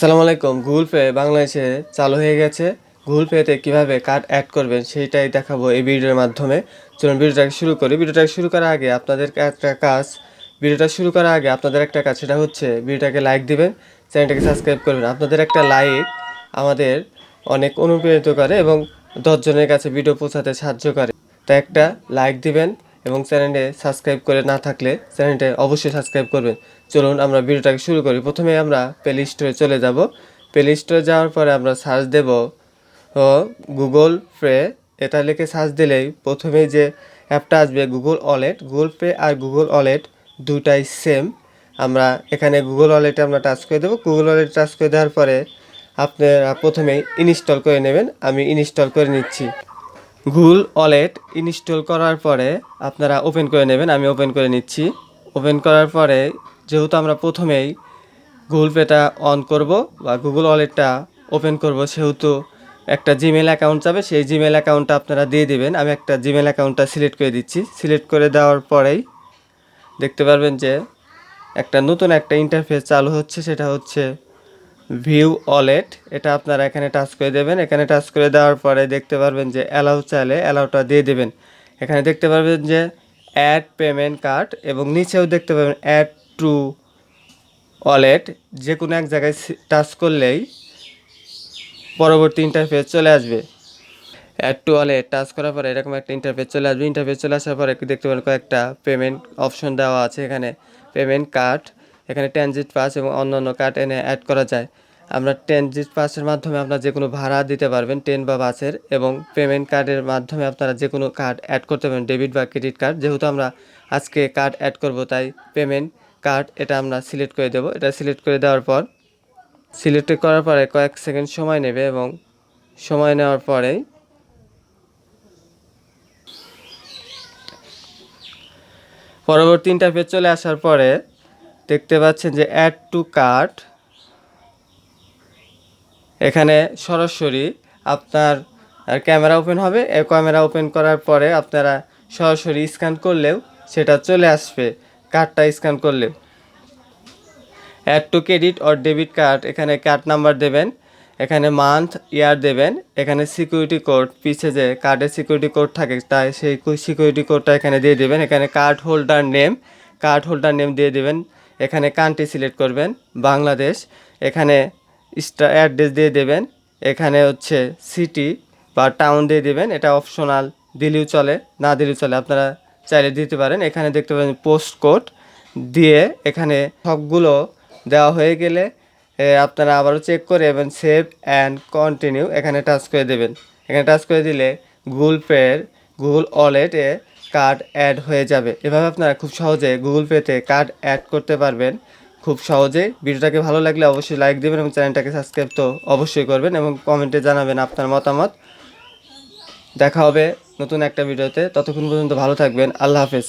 আসসালামু আলাইকুম। Google pay বাংলাদেশে চালু হয়ে গেছে। গুগল পেতে কীভাবে কার্ড অ্যাড করবেন সেইটাই দেখাবো এই ভিডিওর মাধ্যমে। চলুন ভিডিওটাকে শুরু করি। ভিডিওটাকে শুরু করার আগে আপনাদের একটা কাজ। ভিডিওটা শুরু করার আগে আপনাদের একটা কাজ, সেটা হচ্ছে ভিডিওটাকে লাইক দিবেন, চ্যানেলটাকে সাবস্ক্রাইব করবেন। আপনাদের একটা লাইক আমাদের অনেক অনুপ্রাণিত করে এবং দশজনের কাছে ভিডিও পৌঁছাতে সাহায্য করে। তাই একটা লাইক দিবেন এবং চ্যানেলে সাবস্ক্রাইব করে না থাকলে চ্যানেলটা অবশ্যই সাবস্ক্রাইব করবেন। চলুন আমরা ভিডিওটাকে শুরু করি। প্রথমে আমরা প্লে স্টোরে চলে যাব। প্লে স্টোরে যাওয়ার পরে আমরা সার্চ দেব, ও গুগল পে এটা লিখে সার্চ দিলেই প্রথমেই যে অ্যাপটা আসবে গুগল ওয়ালেট গুগল পে আর গুগল ওয়ালেট দুটাই সেম আমরা এখানে গুগল ওয়ালেটে আমরা টাচ করে দেবো। গুগল ওয়ালেট টাচ করে দেওয়ার পরে আপনারা প্রথমেই ইনস্টল করে নেবেন। আমি ইনস্টল করে নিচ্ছি। গুগল ওয়ালেট ইনস্টল করার পরে আপনারা ওপেন করে নেবেন, আমি ওপেন করে নিচ্ছি। ওপেন করার পরে যেহেতু আমরা প্রথমেই গুগল পেটা অন করব বা গুগল ওয়ালেটটা ওপেন করব, সেহেতু একটা জিমেল অ্যাকাউন্ট যাবে, সেই জিমেল অ্যাকাউন্টটা আপনারা দিয়ে দিবেন। আমি একটা জিমেল অ্যাকাউন্টটা সিলেক্ট করে দিচ্ছি। সিলেক্ট করে দেওয়ার পরেই দেখতে পারবেন যে একটা নতুন একটা ইন্টারফেস চালু হচ্ছে, সেটা হচ্ছে ভিউ ওয়ালেট এটা আপনারা এখানে টাচ করে দেবেন। এখানে টাচ করে দেওয়ার পরে দেখতে পারবেন যে অ্যালাউ চাইলে অ্যালাউটা দিয়ে দেবেন। এখানে দেখতে পারবেন যে অ্যাড পেমেন্ট কার্ড এবং নিচেও দেখতে পাবেন অ্যাড টু ওয়ালেট যে কোনো এক জায়গায় টাচ করলেই পরবর্তী ইন্টারফেস চলে আসবে। অ্যাড টু ওয়ালেট টাচ করার পরে এরকম একটা ইন্টারফেস চলে আসবে। ইন্টারফেস চলে আসার পরে দেখতে পাবেন কয়েকটা পেমেন্ট অপশন দেওয়া আছে এখানে। পেমেন্ট কার্ড এখানে ট্রানজিট পাস এবং অন্যান্য কার্ড এনে অ্যাড করা যায়। আমরা ট্রানজিট পাসের মাধ্যমে আপনারা যে কোনো ভাড়া দিতে পারবেন, ট্রেন বা বাসের, এবং পেমেন্ট কার্ডের মাধ্যমে আপনারা যে কোনো কার্ড অ্যাড করতে পারেন ডেবিট বা ক্রেডিট কার্ড যেহেতু আমরা আজকে কার্ড অ্যাড করব, তাই পেমেন্ট কার্ড এটা আমরা সিলেক্ট করে দেবো। এটা সিলেক্ট করে দেওয়ার পর সিলেক্ট করার পরে কয়েক সেকেন্ড সময় নেবে এবং সময় নেওয়ার পরেই পরবর্তী ইন্টারফেস চলে আসার পরে দেখতে পাচ্ছেন যে অ্যাড টু কার্ট এখানে সরাসরি আপনার ক্যামেরা ওপেন হবে। ক্যামেরা ওপেন করার পরে আপনারা সরাসরি স্ক্যান করলেও সেটা চলে আসবে কার্ডটা স্ক্যান করলেও। Add to credit or debit card এখানে কার্ড নাম্বার দেবেন, এখানে মান্থ ইয়ার দেবেন, এখানে সিকিউরিটি কোড পিছে যে কার্ডের সিকিউরিটি কোড থাকে, তাই সেই সিকিউরিটি কোডটা এখানে দিয়ে দেবেন। এখানে card holder name card holder name দিয়ে দেবেন। এখানে কান্ট্রি সিলেক্ট করবেন, বাংলাদেশ, এখানে স্টার অ্যাড্রেস দিয়ে দেবেন, এখানে হচ্ছে সিটি বা টাউন দিয়ে দেবেন, এটা অপশনাল দিলেও চলে, না দিলেও চলে, আপনারা চাইলে দিতে পারেন, এখানে দেখতে পাবেন পোস্ট কোড দিয়ে এখানে সবগুলো দেওয়া হয়ে গেলে আপনারা আবারও চেক করে এবং সেভ অ্যান্ড কন্টিনিউ এখানে টাচ করে দেবেন। এখানে টাচ করে দিলে গুগল পের গুগল ওয়ালেটে কার্ড অ্যাড হয়ে যাবে। এভাবে আপনারা খুব সহজে গুগল পেতে কার্ড অ্যাড করতে পারবেন। খুব সহজে। ভিডিওটাকে ভালো লাগলে অবশ্যই লাইক দেবেন এবং চ্যানেলটাকে সাবস্ক্রাইব তো অবশ্যই করবেন এবং কমেন্টে জানাবেন আপনার মতামত। দেখা হবে নতুন একটা ভিডিওতে ততক্ষণ পর্যন্ত ভালো থাকবেন। আল্লাহ হাফেজ।